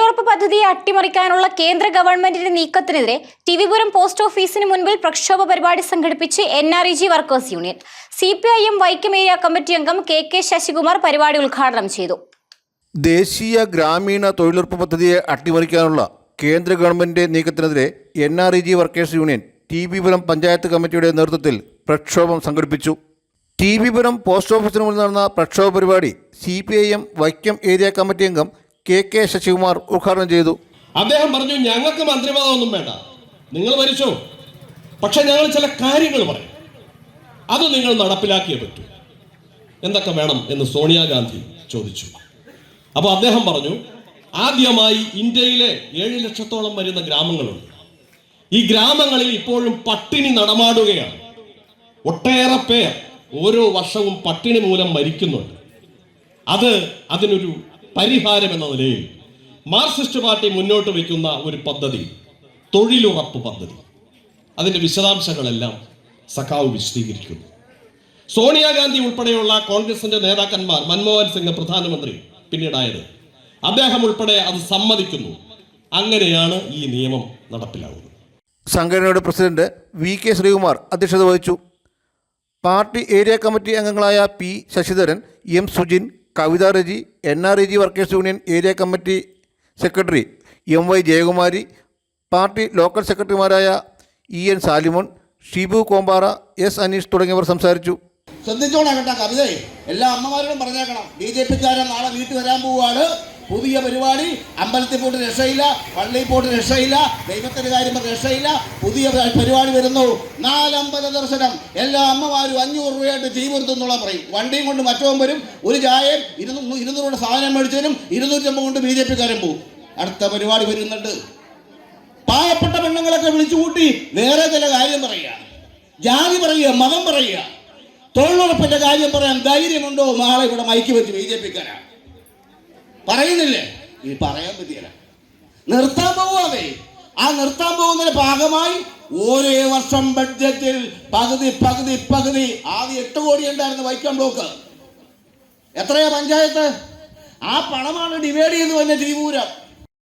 തൊഴിലുറപ്പ് പദ്ധതിയെ അട്ടിമറിക്കാനുള്ള കേന്ദ്ര ഗവൺമെന്റിന്റെ നീക്കത്തിനെതിരെ ടിവിപുരം പോസ്റ്റ് ഓഫീസിന് മുൻപിൽ പ്രക്ഷോഭ പരിപാടി സംഘടിപ്പിച്ച് N R E G workers union C P I M Vaikom area committee അംഗം കെ കെ ശശികുമാർ പരിപാടി ഉദ്ഘാടനം ചെയ്തു. ദേശീയ ഗ്രാമീണ തൊഴിലുറപ്പ് പദ്ധതിയെ അട്ടിമറിക്കാനുള്ള കേന്ദ്ര ഗവൺമെന്റിന്റെ നീക്കത്തിനെതിരെ N R E G workers union TV Puram panchayat കമ്മിറ്റിയുടെ നേതൃത്വത്തിൽ പ്രക്ഷോഭം സംഘടിപ്പിച്ചു. ടി ബിപുരം പോസ്റ്റ് ഓഫീസിന് മുന്നിൽ നടന്ന പ്രക്ഷോഭ പരിപാടി C P I M Vaikom area committee അംഗം കെ കെ ശശികുമാർ ഉദ്ഘാടനം ചെയ്തു. അദ്ദേഹം പറഞ്ഞു ഞങ്ങൾക്ക് മന്ത്രിപദമൊന്നും വേണ്ട. നിങ്ങൾ മരിച്ചോ പക്ഷെ ഞങ്ങൾ ചില കാര്യങ്ങൾ പറയും. അത് നിങ്ങൾ നടപ്പിലാക്കിയേ പറ്റൂ. എന്തൊക്കെ വേണം എന്ന് സോണിയാഗാന്ധി ചോദിച്ചു. അപ്പോൾ അദ്ദേഹം പറഞ്ഞു ആദ്യമായി ഇന്ത്യയിലെ ഏഴ് ലക്ഷത്തോളം വരുന്ന ഗ്രാമങ്ങളുണ്ട്. ഈ ഗ്രാമങ്ങളിൽ ഇപ്പോഴും പട്ടിണി നടമാടുകയാണ്. ഒട്ടേറെ പേർ ഓരോ വർഷവും പട്ടിണി മൂലം മരിക്കുന്നുണ്ട്. അത് അതിനൊരു പരിഹാരം എന്ന നിലയിൽ മാർക്സിസ്റ്റ് പാർട്ടി മുന്നോട്ട് വയ്ക്കുന്ന ഒരു പദ്ധതി തൊഴിലുറപ്പ് പദ്ധതി. അതിന്റെ വിശദാംശങ്ങളെല്ലാം സഖാവ് വിശദീകരിക്കുന്നു. സോണിയാഗാന്ധി ഉൾപ്പെടെയുള്ള കോൺഗ്രസിന്റെ നേതാക്കന്മാർ മൻമോഹൻ സിംഗ് പ്രധാനമന്ത്രി പിന്നീടായത് അദ്ദേഹം ഉൾപ്പെടെ അത് സമ്മതിക്കുന്നു. അങ്ങനെയാണ് ഈ നിയമം നടപ്പിലാവുന്നത്. സംഘടനയുടെ പ്രസിഡന്റ് വി കെ ശ്രീകുമാർ അധ്യക്ഷത വഹിച്ചു. പാർട്ടി ഏരിയ കമ്മിറ്റി അംഗങ്ങളായ P Sasidharan M Sujin Kavitha Reji N R E G workers union area committee secretary M Y Jayakumari party local സെക്രട്ടറിമാരായ E N Salimon Shibu Kombara S Aneesh തുടങ്ങിയവർ സംസാരിച്ചു. ശ്രദ്ധിച്ചോണം കേട്ടോ കവിതയെ. എല്ലാ അമ്മമാരോടും പറഞ്ഞേക്കണം. ബി ജെ പിക്കാരൻ നാളെ വീട്ടിൽ വരാൻ പോവുകയാണ്. പുതിയ പരിപാടി. അമ്പലത്തിൽ പോയിട്ട് രക്ഷയില്ല പള്ളിയിൽ പോയിട്ട് രക്ഷയില്ല ദൈവത്തിന്റെ കാര്യം രക്ഷയില്ല. പുതിയ പരിപാടി വരുന്നു. നാലമ്പല ദർശനം. എല്ലാ അമ്മമാരും അഞ്ഞൂറ് രൂപയായിട്ട് തീ പൊരുത്തുന്നുള്ള പറയും. വണ്ടിയും കൊണ്ട് മറ്റവും വരും. ഒരു ചായയും ഇരുന്നൂറ് ഇരുന്നൂറ് സാധനം മേടിച്ചതിനും ഇരുന്നൂറ്റമ്പത് കൊണ്ട് ബി ജെ പിക്കാരൻ പോകും അടുത്ത പരിപാടി വരുന്നുണ്ട്. പാവപ്പെട്ട പെണ്ണുങ്ങളൊക്കെ വിളിച്ചു കൂട്ടി വേറെ ചില കാര്യം പറയുക. ജാതി പറയുക മതം പറയുക. തൊഴിലുറപ്പിന്റെ കാര്യം പറയാൻ ധൈര്യമുണ്ടോ? നാളെ ഇവിടെ മൈക്ക് വെച്ച് ബി ജെ പിക്കാരാ പറയുന്നില്ലേ? ഇനി പറയാൻ പറ്റിയല്ല. നിർത്താൻ പോവാതെ ആ നിർത്താൻ പോകുന്നതിന്റെ ഭാഗമായി ഓരോ വർഷം ബഡ്ജറ്റിൽ പകുതി പകുതി പകുതി ആദ്യം എട്ട് കോടി ഉണ്ടായിരുന്നു വൈക്കം ബ്ലോക്ക്. എത്രയാ പഞ്ചായത്ത്? ആ പണമാണ് ഡിവൈഡ് ചെയ്ത് വന്ന തിരുവൂരം